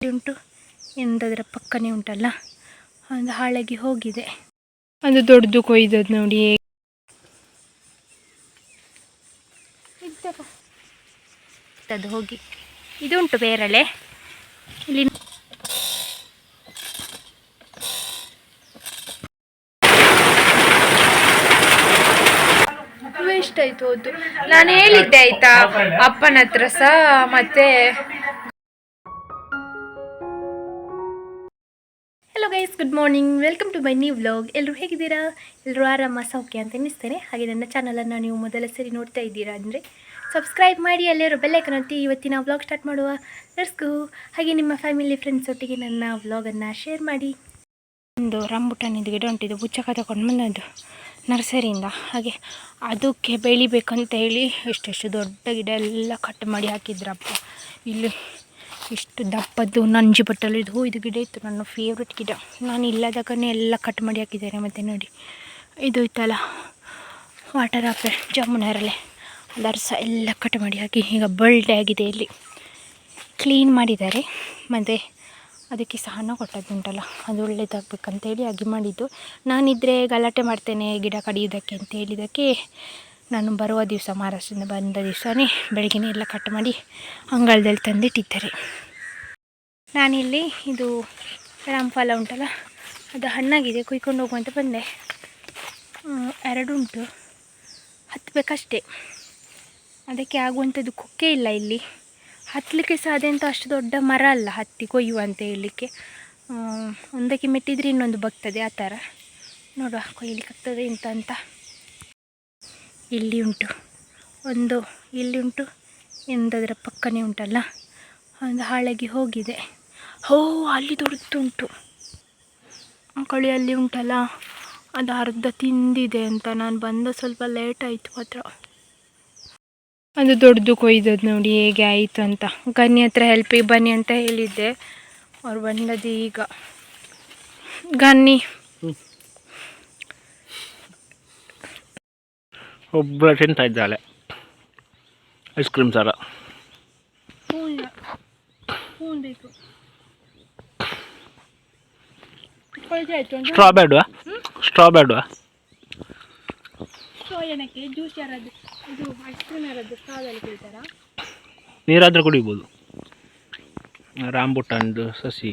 ಉಂಟು. ಎಂದದರ ಪಕ್ಕನೆ ಉಂಟಲ್ಲ. ಒಂದು ಹಾಳಾಗಿ ಹೋಗಿದೆ. ಅದು ದೊಡ್ಡದು ಕೊಯ್ದದ್ದು ನೋಡಿ ಅದು ಹೋಗಿ. ಇದು ಉಂಟು ಬೇರಳೆ. ಇಲ್ಲಿ ವೇಸ್ಟ್ ಹೋದ್ದು. ಹೌದು ನಾನು ಹೇಳಿದ್ದೆ ಆಯ್ತಾ ಅಪ್ಪನ ಹತ್ರ ಸಹ ಮತ್ತೆ good morning welcome to my new vlog ಎಲ್ಲರೂ ಹೇಗಿದ್ದೀರಾ? ಎಲ್ಲರೂ ಆರಾಮ, ಸೌಖ್ಯ ಅಂತ ಎನಿಸ್ತೇನೆ ಹಾಗೆ ನನ್ನ ಚಾನಲನ್ನು ನೀವು ಮೊದಲ ಸರಿ ನೋಡ್ತಾ ಇದ್ದೀರಾ ಅಂದರೆ ಸಬ್ಸ್ಕ್ರೈಬ್ ಮಾಡಿ ಅಲ್ಲಿರೋ ಬೆಲ್ಲೈಕನ್ ಒತ್ತಿ. ಇವತ್ತಿನ ವ್ಲಾಗ್ ಸ್ಟಾರ್ಟ್ ಮಾಡುವ. ಗೋ ಹಾಗೆ ನಿಮ್ಮ ಫ್ಯಾಮಿಲಿ ಫ್ರೆಂಡ್ಸ್ ಒಟ್ಟಿಗೆ ನನ್ನ ವ್ಲಾಗನ್ನು ಶೇರ್ ಮಾಡಿ. ಒಂದು ರಂಬುಟಾನಿದ್ದು ಗಿಡ ಉಂಟಿದ್ದು ಬುಚ್ಚಕ ತಗೊಂಡು ಬಂದದ್ದು ನರ್ಸರಿಯಿಂದ. ಹಾಗೆ ಅದಕ್ಕೆ ಬೆಳಿಬೇಕಂತ ಹೇಳಿ ಎಷ್ಟೆಷ್ಟು ದೊಡ್ಡ ಗಿಡ ಎಲ್ಲ ಕಟ್ ಮಾಡಿ ಹಾಕಿದ್ರಪ್ಪ. ಇಲ್ಲಿ ಇಷ್ಟು ದಪ್ಪದ್ದು ನಂಜು ಬಟ್ಟಲು ಇದು. ಇದು ಗಿಡ ಇತ್ತು ನನ್ನ ಫೇವ್ರೆಟ್ ಗಿಡ. ನಾನು ಇಲ್ಲದಾಗನೇ ಎಲ್ಲ ಕಟ್ ಮಾಡಿ ಹಾಕಿದ್ದಾರೆ ಮತ್ತು ನೋಡಿ. ಇದು ಇತ್ತಲ್ಲ ವಾಟರ್ ಆಫ್ ಜಾಮೂನರಲ್ಲೇ ಅದರ ಸಹ ಎಲ್ಲ ಕಟ್ ಮಾಡಿ ಹಾಕಿ ಈಗ ಬಳ್ಳೆ ಆಗಿದೆ ಇಲ್ಲಿ. ಕ್ಲೀನ್ ಮಾಡಿದ್ದಾರೆ. ಮತ್ತು ಅದಕ್ಕೆ ಸಹನ ಕೊಟ್ಟದ್ದುಂಟಲ್ಲ ಅದು ಒಳ್ಳೇದಾಗಬೇಕಂತೇಳಿ ಹಾಗೆ ಮಾಡಿದ್ದು. ನಾನಿದ್ದರೆ ಗಲಾಟೆ ಮಾಡ್ತೇನೆ ಗಿಡ ಕಡಿಯೋದಕ್ಕೆ ಅಂತ ಹೇಳಿದ್ದಕ್ಕೆ ನಾನು ಬರುವ ದಿವಸ ಮಹಾರಾಷ್ಟ್ರದಿಂದ ಬಂದ ದಿವಸನೇ ಬೆಳಗ್ಗೆ ಎಲ್ಲ ಕಟ್ ಮಾಡಿ ಅಂಗಳದಲ್ಲಿ ತಂದಿಟ್ಟಿದ್ದಾರೆ. ನಾನಿಲ್ಲಿ ಇದು ರಾಮಫಲ ಉಂಟಲ್ಲ, ಅದು ಹಣ್ಣಾಗಿದೆ, ಕುಯ್ಕೊಂಡು ಹೋಗುವಂತ ಬಂದೆ. ಎರಡು ಉಂಟು. ಹತ್ತಬೇಕಷ್ಟೇ ಅದಕ್ಕೆ ಆಗುವಂಥದ್ದು ಕುಕ್ಕೆ ಇಲ್ಲ ಇಲ್ಲಿ. ಹತ್ತಲಿಕ್ಕೆ ಸಾಧ್ಯ ಅಂತ ಅಷ್ಟು ದೊಡ್ಡ ಮರ ಅಲ್ಲ, ಹತ್ತಿ ಕೊಯ್ಯುವ ಅಂತ ಹೇಳಲಿಕ್ಕೆ. ಒಂದಕ್ಕೆ ಮೆಟ್ಟಿದ್ರೆ ಇನ್ನೊಂದು ಬಗ್ತದೆ ಆ ಥರ. ನೋಡುವ ಕೊಯ್ಲಿಕ್ಕೆ ಆಗ್ತದೆ ಇಂತ ಅಂತ. ಇಲ್ಲಿ ಉಂಟು. ಒಂದು ಇಲ್ಲಿ ಉಂಟು, ಎಂದದರ ಪಕ್ಕನೇ ಉಂಟಲ್ಲ? ಒಂದು ಹಾಳಾಗಿ ಹೋಗಿದೆ. ಹೋ, ಅಲ್ಲಿ ದೊಡ್ಡದುಂಟು ಕಳಿ ಅಲ್ಲಿ ಉಂಟಲ್ಲ? ಅದು ಅರ್ಧ ತಿಂದಿದೆ ಅಂತ ನಾನು ಬಂದ ಸ್ವಲ್ಪ ಲೇಟ್ ಆಯಿತು ಮಾತ್ರ. ಅದು ದೊಡ್ಡದು ಕೊಯ್ದದ್ದು ನೋಡಿ ಹೇಗೆ ಆಯಿತು ಅಂತ. ಗನ್ನಿ ಹತ್ರ ಹೆಲ್ಪಿಗೆ ಬನ್ನಿ ಅಂತ ಹೇಳಿದ್ದೆ. ಅವ್ರು ಬಂದದ್ದು ಈಗ. ಗನ್ನಿ ಒಬ್ಬಳ ತಿಂತಾ ಇದ್ದಾಳೆ. ಐಸ್ ಕ್ರೀಮ್ ಸಾರ ಸ್ಟ್ರಾ ಬೇಡವಾ ಸ್ಟ್ರಾ ಬೇಡವಾ ಜ್ಯೂಸ್ ಯಾರಾದ್ರು? ಇದು ಐಸ್ ಕ್ರೀಮ್ ಯಾರಾದ್ರು ಸ್ಟಾದಲ್ಲಿ ಕೇಳ್ತಾರಾ ನೀರಾದರೂ ಕುಡಿಬೋದು. ರಾಂಬುಟ್ಟಂದು ಸಸಿ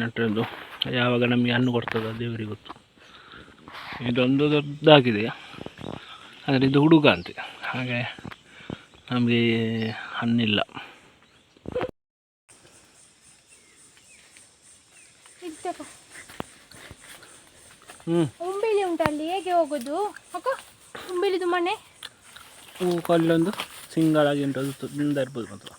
ನಟ್ಟದ್ದು ಯಾವಾಗ ನಮಗೆ ಹಣ್ಣು ಕೊಡ್ತದ ದೇವರಿಗೆ ಗೊತ್ತು. ಇದೊಂದು ದೊಡ್ಡದಾಗಿದೆ. ಆದರೆ ಇದು ಹುಡುಗ ಅಂತೆ ಹಾಗೆ ನಮಗೆ ಹಣ್ಣಿಲ್ಲ. ಉಂಬಿಲಿ ಉಂಬಿಲಿ ಅಲ್ಲಿ. ಹೇಗೆ ಹೋಗೋದು? ಅಕ್ಕ ಉಂಬಿಲಿದು ಮನೆ ಹೂ ಕಲ್ಲೊಂದು ಸಿಂಗಲ್ ಆಗಿ ಉಂಟು. ಅದು ತಿಂದ ಇರ್ಬೋದು ಮಾತ್ರ.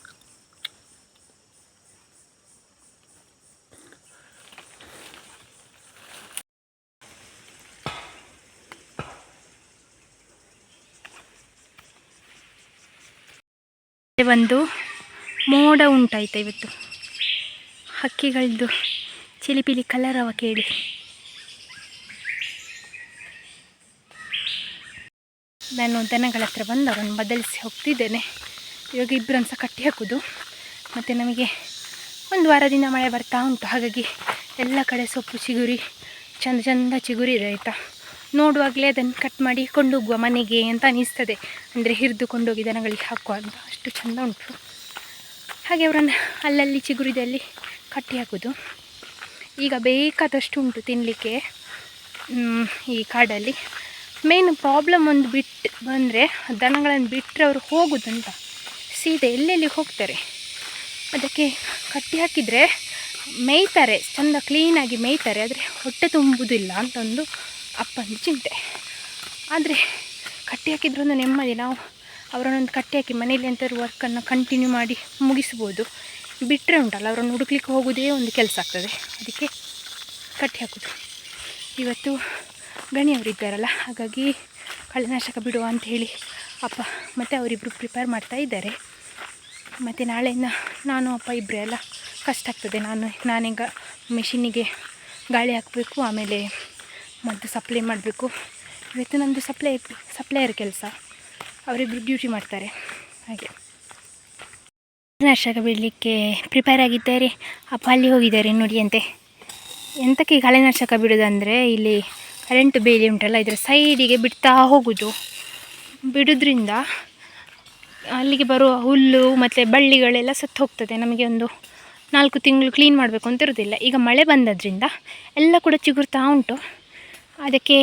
ಒಂದು ಮೋಡ ಉಂಟಾಯಿತು ಇವತ್ತು. ಹಕ್ಕಿಗಳದ್ದು ಚಿಲಿಪಿಲಿ ಕಲರ್ ಅವ ಕೇಳಿ. ನಾನು ದನಗಳ ಹತ್ರ ಬಂದು ಅವರನ್ನು ಬದಲಿಸಿ ಹೋಗ್ತಿದ್ದೇನೆ. ಇವಾಗ ಇಬ್ಬರನ್ನು ಸಹ ಕಟ್ಟಿ ಹಾಕೋದು. ಮತ್ತು ನಮಗೆ ಒಂದು ವಾರದಿಂದ ಮಳೆ ಬರ್ತಾ ಉಂಟು. ಹಾಗಾಗಿ ಎಲ್ಲ ಕಡೆ ಸೊಪ್ಪು ಚಿಗುರಿ, ಚಂದ ಚಂದ ಚಿಗುರಿ ಇದೆ ಆಯಿತಾ. ನೋಡುವಾಗಲೇ ಅದನ್ನು ಕಟ್ ಮಾಡಿ ಕೊಂಡೋಗುವ ಮನೆಗೆ ಅಂತ ಅನಿಸ್ತದೆ. ಅಂದರೆ ಹಿರಿದು ಕೊಂಡೋಗಿ ದನಗಳಿಗೆ ಹಾಕುವ ಅಂತ ಅಷ್ಟು ಚೆಂದ ಉಂಟು. ಹಾಗೆ ಅವರನ್ನು ಅಲ್ಲಲ್ಲಿ ಚಿಗುರಿದಲ್ಲಿ ಕಟ್ಟಿ ಹಾಕೋದು ಈಗ ಬೇಕಾದಷ್ಟು ಉಂಟು ತಿನ್ನಲಿಕ್ಕೆ ಈ ಕಾಡಲ್ಲಿ. ಮೇನ್ ಪ್ರಾಬ್ಲಮ್ ಒಂದು ಬಿಟ್ಟು ಬಂದರೆ ದನಗಳನ್ನು ಬಿಟ್ಟರೆ ಅವರು ಹೋಗೋದಂತ ಸೀದೆ ಎಲ್ಲೆಲ್ಲಿ ಹೋಗ್ತಾರೆ? ಅದಕ್ಕೆ ಕಟ್ಟಿ ಹಾಕಿದರೆ ಮೇಯ್ತಾರೆ, ಚೆಂದ ಕ್ಲೀನಾಗಿ ಮೇಯ್ತಾರೆ, ಆದರೆ ಹೊಟ್ಟೆ ತುಂಬುವುದಿಲ್ಲ ಅಂತ ಒಂದು ಅಪ್ಪನ ಚಿಂತೆ. ಆದರೆ ಕಟ್ಟಿ ಹಾಕಿದ್ರೆ ಒಂದು ನೆಮ್ಮದಿ. ನಾವು ಅವರನ್ನೊಂದು ಕಟ್ಟಿ ಹಾಕಿ ಮನೇಲಿ ಎಂಥವ್ರು ವರ್ಕನ್ನು ಕಂಟಿನ್ಯೂ ಮಾಡಿ ಮುಗಿಸ್ಬೋದು. ಬಿಟ್ಟರೆ ಉಂಟಲ್ಲ, ಅವರನ್ನು ಹುಡುಕ್ಲಿಕ್ಕೆ ಹೋಗೋದೇ ಒಂದು ಕೆಲಸ ಆಗ್ತದೆ. ಅದಕ್ಕೆ ಕಟ್ಟಿ ಹಾಕೋದು. ಇವತ್ತು ಗಣಿಯವರಿದ್ದಾರಲ್ಲ ಹಾಗಾಗಿ ಕಳೆನಾಶಕ ಬಿಡುವ ಅಂತ ಹೇಳಿ ಅಪ್ಪ ಮತ್ತು ಅವರಿಬ್ಬರು ಪ್ರಿಪೇರ್ ಮಾಡ್ತಾ ಇದ್ದಾರೆ. ಮತ್ತು ನಾಳೆಯಿಂದ ನಾನು, ಅಪ್ಪ ಇಬ್ಬರೇ ಅಲ್ಲ, ಕಷ್ಟ ಆಗ್ತದೆ. ನಾನು, ನಾನೀಗ ಮೆಷಿನಿಗೆ ಗಾಳಿ ಹಾಕಬೇಕು, ಆಮೇಲೆ ಮದ್ದು ಸಪ್ಲೈ ಮಾಡಬೇಕು. ಇವತ್ತು ನಮ್ಮದು ಸಪ್ಲೈ ಸಪ್ಲೈಯರ್ ಕೆಲಸ. ಅವರಿಬ್ಬರು ಡ್ಯೂಟಿ ಮಾಡ್ತಾರೆ. ಹಾಗೆ. ಕೀಟನಾಶಕ ಬಿಡಲಿಕ್ಕೆ ಪ್ರಿಪೇರ್ ಆಗಿದ್ದಾರೆ. ಅಪ್ಪ ಅಲ್ಲಿ ಹೋಗಿದ್ದಾರೆ ನೋಡಿ ಅಂತೆ. ಎಂತಕ್ಕೆ ಈ ಕಳೆನಾಶಕ ಬಿಡೋದಂದರೆ ಇಲ್ಲಿ ಕರೆಂಟ್ ಬೇಲಿ ಉಂಟಲ್ಲ, ಇದರ ಸೈಡಿಗೆ ಬಿಡ್ತಾ ಹೋಗೋದು. ಬಿಡೋದ್ರಿಂದ ಅಲ್ಲಿಗೆ ಬರುವ ಹುಲ್ಲು ಮತ್ತು ಬಳ್ಳಿಗಳೆಲ್ಲ ಸತ್ತು ಹೋಗ್ತದೆ. ನಮಗೆ ಒಂದು ನಾಲ್ಕು ತಿಂಗಳು ಕ್ಲೀನ್ ಮಾಡಬೇಕು ಅಂತ ಇರೋದಿಲ್ಲ. ಈಗ ಮಳೆ ಬಂದದ್ರಿಂದ ಎಲ್ಲ ಕೂಡ ಚಿಗುರ್ತಾ ಉಂಟು. ಅದಕ್ಕೆ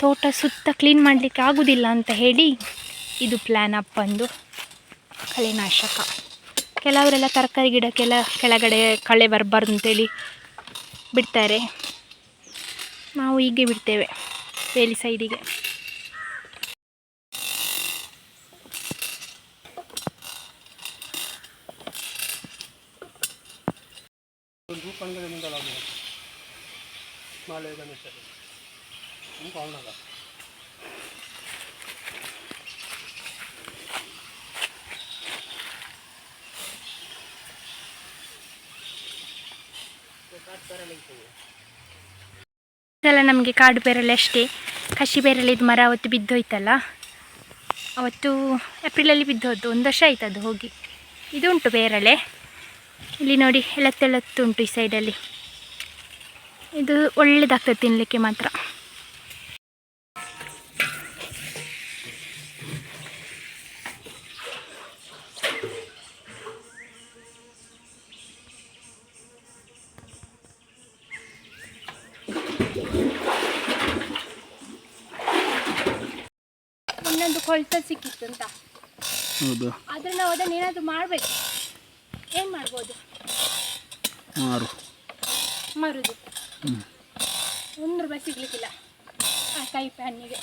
ತೋಟ ಸುತ್ತ ಕ್ಲೀನ್ ಮಾಡಲಿಕ್ಕೆ ಆಗೋದಿಲ್ಲ ಅಂತ ಹೇಳಿ ಇದು ಪ್ಲ್ಯಾನ್ ಅಪ್ಪಂದು ಕಳೆನಾಶಕ. ಕೆಲವರೆಲ್ಲ ತರಕಾರಿ ಗಿಡಕ್ಕೆಲ್ಲ ಕೆಳಗಡೆ ಕಳೆ ಬರಬಾರ್ದು ಅಂತೇಳಿ ಬಿಡ್ತಾರೆ. ನಾವು ಹೀಗೆ ಬಿಡ್ತೇವೆ. ಬೇಲಿ ಸೈಡಿಗೆ ಇದೆಲ್ಲ ನಮಗೆ ಕಾಡು ಬೇರಲ್ಲಿ ಅಷ್ಟೇ. ಕಸಿ ಇದು ಮರ ಅವತ್ತು ಬಿದ್ದೋಯ್ತಲ್ಲ? ಅವತ್ತು ಏಪ್ರಿಲಲ್ಲಿ ಬಿದ್ದೋದ್ದು, ಒಂದು ವರ್ಷ ಆಯ್ತು ಅದು ಹೋಗಿ. ಇದು ಉಂಟು ಪೇರಳೆ ಇಲ್ಲಿ ನೋಡಿ ಎಳತ್ತೆಳತ್ತು ಉಂಟು ಈ ಸೈಡಲ್ಲಿ ಇದು ಒಳ್ಳೆದಾಗ್ತದೆ ತಿನ್ನಲಿಕ್ಕೆ ಮಾತ್ರ. ಕೊಳ್ತ ಸಿಕ್ಕಿತ್ತು ಅಂತ. ಹೌದು. ಆದರೆ ನಾವು ಮಾಡ್ಬೇಕು ಏನಾದರೂ ಮಾಡಬೇಕು. ಏನು ಮಾಡ್ಬೋದು? ಮಾರು. ಮರುದು. ಒಂದು ರೂಪಾಯಿ ಸಿಗ್ಲಿಕ್ಕಿಲ್ಲ ಆ ಕೈ ಪ್ಯಾನಿಗೆ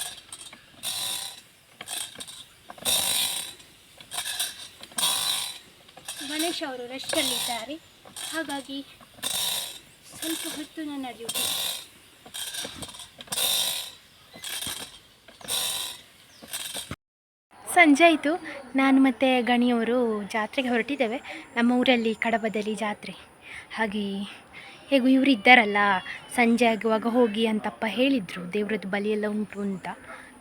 ಗಣೇಶ್ ಅವರು ರೆಸ್ಟಲ್ಲಿದ್ದಾರೆ ಹಾಗಾಗಿ ಸ್ವಲ್ಪ ಹೊತ್ತು ನನ್ನ ಡ್ಯೂಟಿ ಸಂಜೆ ಆಯಿತು. ನಾನು ಮತ್ತು ಗಣಿಯವರು ಜಾತ್ರೆಗೆ ಹೊರಟಿದ್ದೇವೆ. ನಮ್ಮ ಊರಲ್ಲಿ ಕಡಬದಲ್ಲಿ ಜಾತ್ರೆ. ಹಾಗೆ ಹೇಗೂ ಇವರು ಇದ್ದಾರಲ್ಲ, ಸಂಜೆ ಆಗುವಾಗ ಹೋಗಿ ಅಂತಪ್ಪ ಹೇಳಿದರು. ದೇವ್ರದ್ದು ಬಲಿಯೆಲ್ಲ ಉಂಟು ಅಂತ.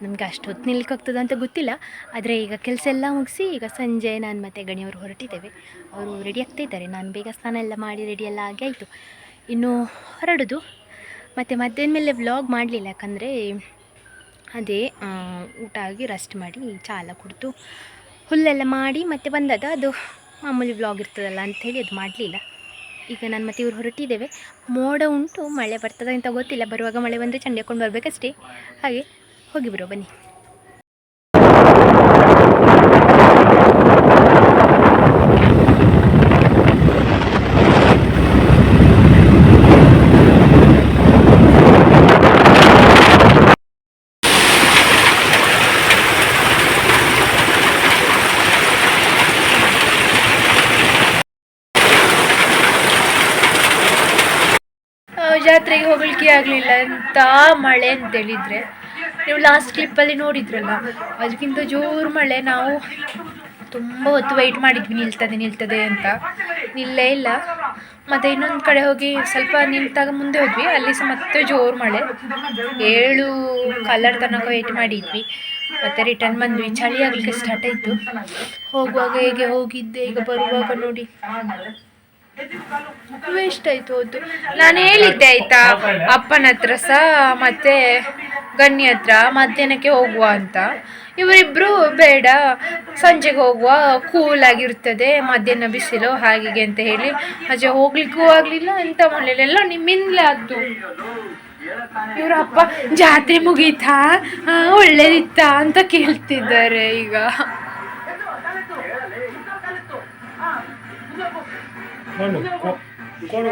ನಮಗೆ ಅಷ್ಟು ಹೊತ್ತು ನಿಲ್ಕಾಗ್ತದೆ ಅಂತ ಗೊತ್ತಿಲ್ಲ. ಆದರೆ ಈಗ ಕೆಲಸ ಎಲ್ಲ ಮುಗಿಸಿ ಈಗ ಸಂಜೆ ನಾನು ಮತ್ತು ಗಣಿಯವರು ಹೊರಟಿದ್ದೇವೆ. ಅವರು ರೆಡಿ ಆಗ್ತಾ ಇದ್ದಾರೆ. ನಾನು ಬೇಗ ಸ್ನಾನ ಎಲ್ಲ ಮಾಡಿ ರೆಡಿ ಎಲ್ಲ ಆಗಿ ಆಯಿತು. ಇನ್ನು ಹೊರಡೋದು. ಮತ್ತು ಮಧ್ಯಾಹ್ನ ಮೇಲೆ ವ್ಲಾಗ್ ಮಾಡಲಿಲ್ಲ ಯಾಕಂದರೆ ಅದೇ ಊಟ ಆಗಿ ರೆಸ್ಟ್ ಮಾಡಿ ಚಾಲ ಕುಡಿದು ಹುಲ್ಲೆಲ್ಲ ಮಾಡಿ ಮತ್ತೆ ಬಂದದ ಅದು ಮಾಮೂಲಿ ವ್ಲಾಗ್ ಇರ್ತದಲ್ಲ ಅಂಥೇಳಿ ಅದು ಮಾಡಲಿಲ್ಲ. ಈಗ ನಾನು ಮತ್ತೆ ಇವ್ರು ಹೊರಟಿದ್ದೇವೆ. ಮೋಡ ಉಂಟು, ಮಳೆ ಬರ್ತದೆ ಅಂತ ಗೊತ್ತಿಲ್ಲ. ಬರುವಾಗ ಮಳೆ ಬಂದರೆ ಚಂಡಿ ಹಾಕೊಂಡು ಬರಬೇಕಷ್ಟೇ. ಹಾಗೆ ಹೋಗಿ ಬರೋ ಬನ್ನಿ. ಜಾತ್ರೆಗೆ ಹೋಗ್ಲಿಕ್ಕೆ ಆಗಲಿಲ್ಲ. ಅಂತ ಮಳೆ ಅಂತ ಹೇಳಿದ್ರೆ. ನೀವು ಲಾಸ್ಟ್ ಕ್ಲಿಪ್ಪಲ್ಲಿ ನೋಡಿದ್ರಲ್ಲ, ಅದಕ್ಕಿಂತ ಜೋರು ಮಳೆ. ನಾವು ತುಂಬ ಹೊತ್ತು ವೆಯ್ಟ್ ಮಾಡಿದ್ವಿ, ನಿಲ್ತದೆ ನಿಲ್ತದೆ ಅಂತ. ನಿಲ್ಲೇ ಇಲ್ಲ. ಮತ್ತು ಇನ್ನೊಂದು ಕಡೆ ಹೋಗಿ ಸ್ವಲ್ಪ ನಿಂತಾಗ ಮುಂದೆ ಹೋದ್ವಿ. ಅಲ್ಲಿ ಸಹ ಮತ್ತೆ ಜೋರು ಮಳೆ. ಏಳು ಕಲರ್ ತನಕ ವೆಯ್ಟ್ ಮಾಡಿದ್ವಿ. ಮತ್ತು ರಿಟರ್ನ್ ಬಂದ್ವಿ. ಚಳಿ ಆಗಲಿಕ್ಕೆ ಸ್ಟಾರ್ಟ್ ಆಯಿತು. ಹೋಗುವಾಗ ಹೇಗೆ ಹೋಗಿದ್ದೆ, ಈಗ ಬರುವಾಗ ನೋಡಿ. ವೇಸ್ಟ್ ಆಯ್ತು ಹೌದು ನಾನು ಹೇಳಿದ್ದೆ ಆಯ್ತಾ, ಅಪ್ಪನ ಹತ್ರ ಸಹ ಮತ್ತೆ ಗನ್ನಿ ಹತ್ರ ಮಧ್ಯಾಹ್ನಕ್ಕೆ ಹೋಗುವ ಅಂತ. ಇವರಿಬ್ರು ಬೇಡ, ಸಂಜೆಗೆ ಹೋಗುವ ಕೂಲ್ ಆಗಿರ್ತದೆ, ಮಧ್ಯಾಹ್ನ ಬಿಸಿಲು ಹಾಗೆ ಅಂತ ಹೇಳಿ ಅಜ್ಜ ಹೋಗ್ಲಿಕ್ಕೂ ಆಗ್ಲಿಲ್ಲ, ಎಂತ ಮಾಡಲಿಲ್ಲ ನಿಮ್ಮಿಂದಲೇ ಆದ್ದು ಇವ್ರ ಅಪ್ಪ, ಜಾತ್ರೆ ಮುಗೀತಾ? ಒಳ್ಳೇದಿತ್ತಾ? ಅಂತ ಕೇಳ್ತಿದ್ದಾರೆ ಈಗ. করো করো